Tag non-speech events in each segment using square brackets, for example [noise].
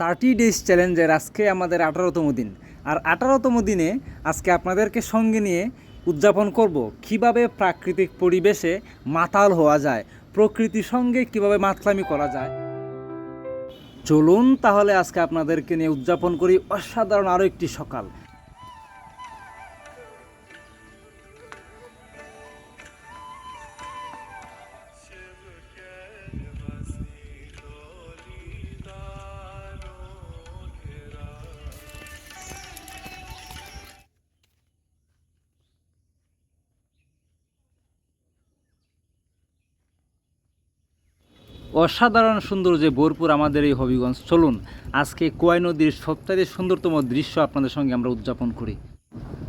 Thirty days চ্যালেঞ্জের আজকে আমাদের আঠারোতম দিন। আর আঠারোতম দিনে আজকে আপনাদেরকে সঙ্গে নিয়ে উদযাপন করব কীভাবে প্রাকৃতিক পরিবেশে মাতাল হওয়া যায়, প্রকৃতির সঙ্গে কীভাবে মাতলামি করা যায়। চলুন তাহলে আজকে আপনাদেরকে নিয়ে উদযাপন করি অসাধারণ আরও একটি সকাল। অসাধারণ সুন্দর যে ভরপুর আমাদের এই হবিগঞ্জ। চলুন, আজকে কোয়াই নদীর সবচেয়ে সুন্দরতম দৃশ্য আপনাদের সঙ্গে আমরা উদযাপন করি।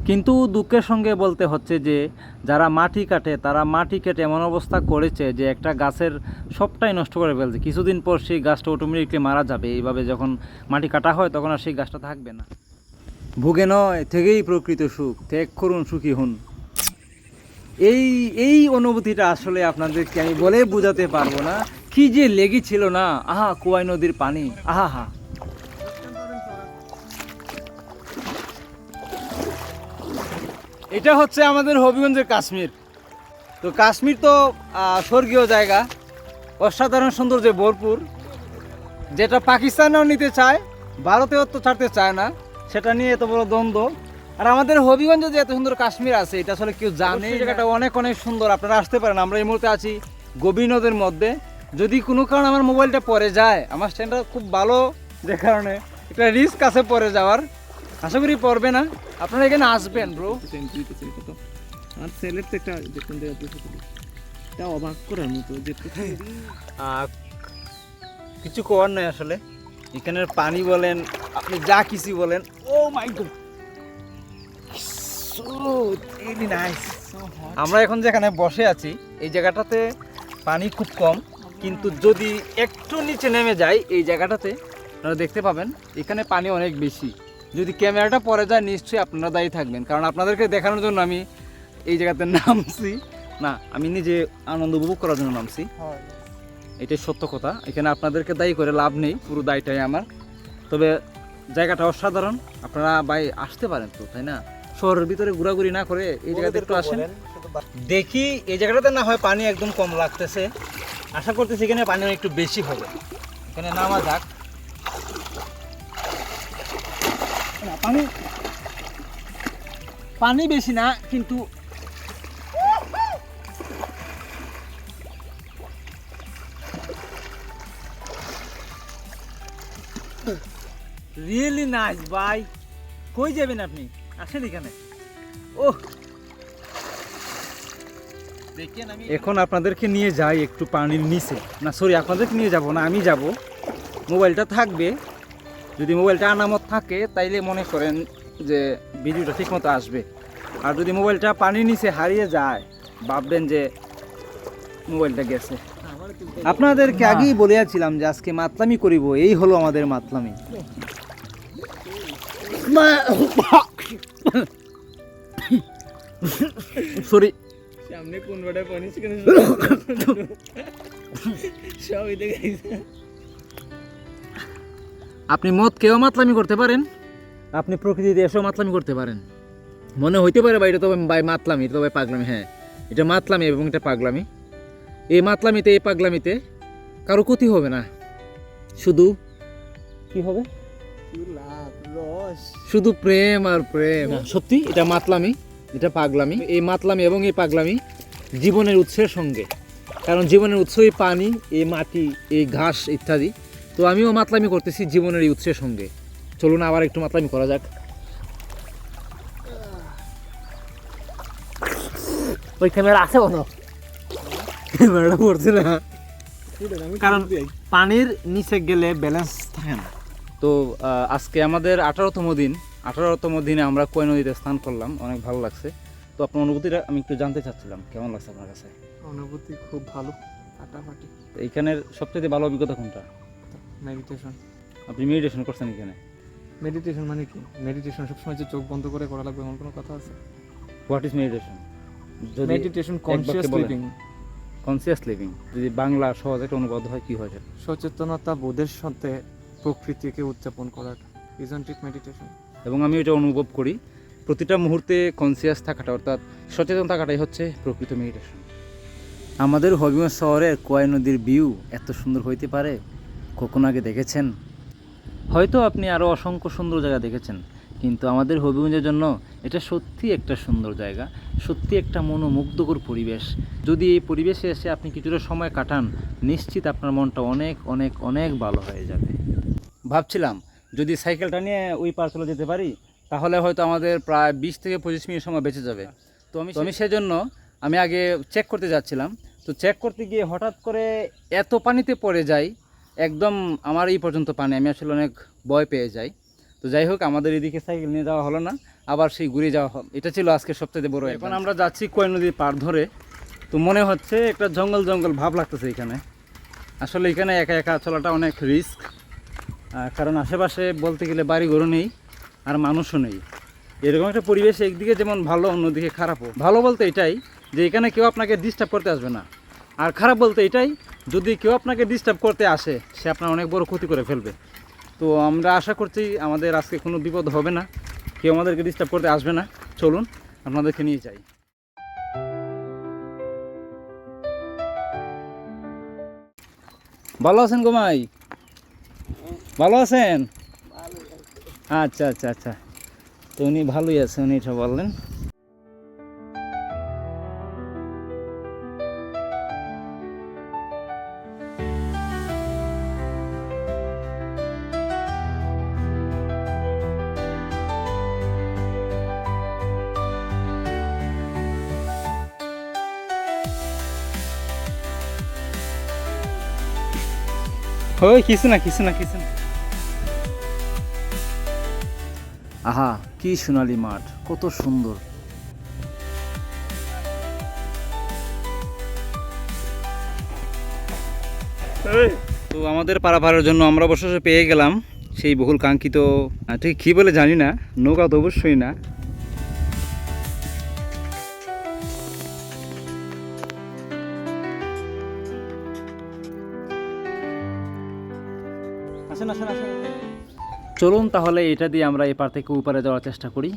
কিন্তু দুঃখের সঙ্গে বলতে হচ্ছে যে, যারা মাটি কাটে, তারা মাটি কেটে এমন অবস্থা করেছে যে, একটা গাছের সবটাই নষ্ট করে ফেলছে। কিছুদিন পর সেই গাছটা অটোমেটিকলি মারা যাবে। এইভাবে যখন মাটি কাটা হয়, তখন আর সেই গাছটা থাকবে না। ভুগে নয়, থেকেই প্রকৃত সুখ। ত্যাগ করুন, সুখী হন। এই এই অনুভূতিটা আসলে আপনাদেরকে আমি বলে বোঝাতে পারব না। কি যে লেগেছিল না? আহা কুয়াই নদীর পানি। আহা হা এটা হচ্ছে আমাদের হবিগঞ্জের কাশ্মীর। তো কাশ্মীর তো স্বর্গীয় জায়গা। অসাধারণ সৌন্দর্যে ভরপুর। যেটা পাকিস্তানেও নিতে চায় ভারতেও তো ছাড়তে চায় না। সেটা নিয়ে এত বড় দ্বন্দ্ব। আর আমাদের হবিগঞ্জে যে এত সুন্দর কাশ্মীর আছে এটা আসলে কেউ জানে এই জায়গাটা অনেক অনেক সুন্দর। আপনারা আসতে পারেন। আমরা এই মুহূর্তে আছি গভীর নদের মধ্যে। যদি কোনো কারণে আমার মোবাইলটা পরে যায় আমার স্ট্যান্ডটা খুব ভালো যে কারণে একটা রিস্ক আছে পরে যাওয়ার। আশা করি পড়বে না। আপনারা এখানে আসবেন ব্রো আর সেলের তো একটা দেওয়া এটা অবাক করার মতো যে কিছু করার নাই আসলে। এখানের পানি বলেন আপনি যা কিছু বলেন। Oh my god so really আমরা এখন যেখানে বসে আছি এই জায়গাটাতে পানি খুব কম। কিন্তু যদি একটু নিচে নেমে যায় এই জায়গাটাতে আপনারা দেখতে পাবেন এখানে পানি অনেক বেশি। যদি ক্যামেরাটা পরে যায় নিশ্চয়ই আপনারা দায়ী থাকবেন। কারণ আপনাদেরকে দেখানোর জন্য আমি এই জায়গাতে [laughs] নামছি। না আমি নিজে আনন্দ উপভোগ করার জন্য নামছি। এটাই সত্য কথা। এখানে আপনাদেরকে দায়ী করে লাভ নেই পুরো দায়টাই আমার। তবে জায়গাটা অসাধারণ। আপনারা বাই আসতে পারেন তো তাই না? শহরের ভিতরে ঘোরাঘুরি না করে এই জায়গাতে একটু আসেন। দেখি এই জায়গাটাতে না হয় পানি একদম কম লাগতেছে। আশা করতেছি এখানে পানি একটু বেশি হবে এখানে নামা যাক। পানি পানি বেশি না, কিন্তু রিয়েলি নাইস ভাই। কই যাবেন আপনি? আসেন এখানে। ও এখন আপনাদেরকে নিয়ে যাই একটু পানির নিচে। না সরি আপনাদেরকে নিয়ে যাব না আমি যাব। মোবাইলটা থাকবে। যদি মোবাইলটা আনামত থাকে তাইলে মনে করেন যে ভিডিওটা ঠিকমতো আসবে। আর যদি মোবাইলটা পানির নিচে হারিয়ে যায় ভাববেন যে মোবাইলটা গেছে। আপনাদেরকে আগেই বলেছিলাম যে আজকে মাতলামি করিব এই হলো আমাদের মাতলামি। সরি সামনে কোন পানি আপনি মদ কেউ মাতলামি করতে পারেন আপনি প্রকৃতিতে এসেও মাতলামি করতে পারেন। মনে হইতে পারে ভাই এটা তো ভাই মাতলামি এটা তো ভাই পাগলামি হ্যাঁ। এটা মাতলামি এবং এটা পাগলামি। এই মাতলামিতে এই পাগলামিতে কারও ক্ষতি হবে না। শুধু কি হবে? শুধু প্রেম আর প্রেম। সত্যি এটা মাতলামি। এটা পাগলামি এই মাতলামি এবং এই পাগলামি জীবনের উৎসের সঙ্গে। কারণ জীবনের উৎস এই পানি এই মাটি এই ঘাস ইত্যাদি। তো আমিও মাতলামি করতেছি জীবনের এই উৎসের সঙ্গে। চলুন আবার একটু মাতলামি করা যাক। ওই ক্যামেরা আছে বলো ক্যামেরাটা পড়ছে না। কারণ পানির নিচে গেলে ব্যালেন্স থাকে না। তো আজকে আমাদের আঠারোতম দিন। আঠারোতম দিনে আমরা কয় নদীতে স্নান করলাম অনেক ভালো লাগছে। তো আপনার অনুভূতিটা আমি একটু জানতে চাচ্ছিলাম কেমন লাগছে আপনার কাছে? অনুভূতি খুব ভালো ফাটাফাটি। এইখানের সবচেয়ে ভালো অভিজ্ঞতা কোনটা? মেডিটেশন আপনি মেডিটেশন করছেন এখানে? মেডিটেশন মানে কি? মেডিটেশন সবসময় যে চোখ বন্ধ করে করা লাগবে এমন কোনো কথা আছে? What is meditation meditation conscious living conscious living যদি বাংলা সহজ একটা অনুবাদ হয় কি হয়? সচেতনতা বোধের সাথে প্রকৃতিকে উদযাপন করাটা। ইজন্ট ইট মেডিটেশন এবং আমি এটা অনুভব করি। প্রতিটা মুহূর্তে কনসিয়াস থাকাটা অর্থাৎ সচেতন থাকাটাই হচ্ছে প্রকৃত মেডিটেশন আমাদের হবিগঞ্জ শহরের কোয়াই নদীর ভিউ এত সুন্দর হইতে পারে? কখন আগে দেখেছেন? হয়তো আপনি আরও অসংখ্য সুন্দর জায়গা দেখেছেন কিন্তু আমাদের হবিগঞ্জের জন্য এটা সত্যি একটা সুন্দর জায়গা সত্যি একটা মনোমুগ্ধকর পরিবেশ। যদি এই পরিবেশে এসে আপনি কিছুটা সময় কাটান নিশ্চিত আপনার মনটা অনেক অনেক অনেক ভালো হয়ে যাবে। ভাবছিলাম যদি সাইকেলটা নিয়ে ওই পার চলে যেতে পারি তাহলে হয়তো আমাদের প্রায় বিশ থেকে পঁচিশ মিনিট সময় বেঁচে যাবে। তো আমি আমি সেজন্য আমি আগে চেক করতে যাচ্ছিলাম। তো চেক করতে গিয়ে হঠাৎ করে এত পানিতে পড়ে যাই একদম আমার এই পর্যন্ত পানি আমি আসলে অনেক ভয় পেয়ে যাই। তো যাই হোক আমাদের এদিকে সাইকেল নিয়ে যাওয়া হলো না আবার সেই ঘুরে যাওয়া হল এটা ছিল আজকে সবচেয়ে বড় এখন আমরা যাচ্ছি কয় নদীর পার ধরে। তো মনে হচ্ছে একটা জঙ্গল জঙ্গল ভাব লাগতেছে এখানে। আসলে এখানে একা একা চলাটা অনেক রিস্ক কারণ আশেপাশে বলতে গেলে বাড়ি ঘরও নেই আর মানুষও নেই। এরকম একটা পরিবেশ একদিকে যেমন ভালো, অন্যদিকে খারাপও। ভালো বলতে এটাই যে এখানে কেউ আপনাকে ডিস্টার্ব করতে আসবে না। আর খারাপ বলতে এটাই, যদি কেউ আপনাকে ডিস্টার্ব করতে আসে, সে আপনার অনেক বড় ক্ষতি করে ফেলবে। তো আমরা আশা করছি আমাদের আজকে কোনো বিপদ হবে না। কেউ আমাদেরকে ডিস্টার্ব করতে আসবে না। চলুন, আপনাদেরকে নিয়ে যাই। ভালো আছেন গোমাই ভালো আছেন? আচ্ছা আচ্ছা আচ্ছা। তো উনি ভালোই আছে, উনি এটা বললেন। ওই কিছু না কিছু না কিছু না। আহা, কি সোনালি মাঠ, কত সুন্দর। তো আমাদের পারাপারের জন্য আমরা অবশেষে পেয়ে গেলাম সেই বহুল কাঙ্ক্ষিত ঠিক কী বলে জানি না, নৌকা তো অবশ্যই না। আসেন আসেন আসেন। চলুন তাহলে এটা দিয়ে আমরা এপার থেকে উপরে যাওয়ার চেষ্টা করি।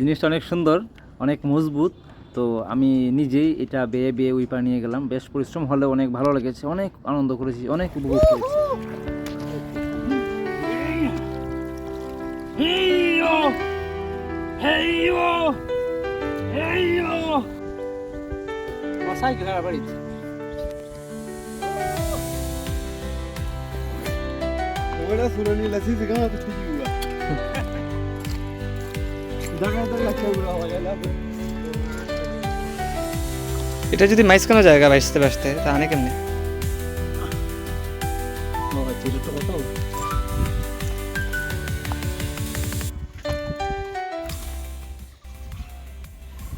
জিনিসটা অনেক সুন্দর অনেক মজবুত। তো আমি নিজেই এটা বেয়ে বেয়ে ওই পার নিয়ে গেলাম। বেশ পরিশ্রম হলে অনেক ভালো লেগেছে অনেক আনন্দ করেছি অনেক উপভোগ করেছি। সাইকেল বাড়িতে Ora sulle la si secondo tutti gli ua. জায়গা তো লাগছে উড়া হয়ে গেল এটা যদি মাঝখানে জায়গা বাঁচতে বাঁচতে তাহলে কেমনে?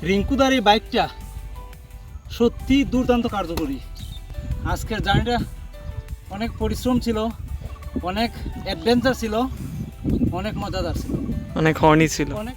রিঙ্কুদার এই বাইকটা সত্যি দুর্দান্ত কার্যকরী। আজকের জার্নিটা অনেক পরিশ্রম ছিল। অনেক অ্যাডভেঞ্চার ছিল অনেক মজাদার ছিল। অনেক হর্নি ছিল। অনেক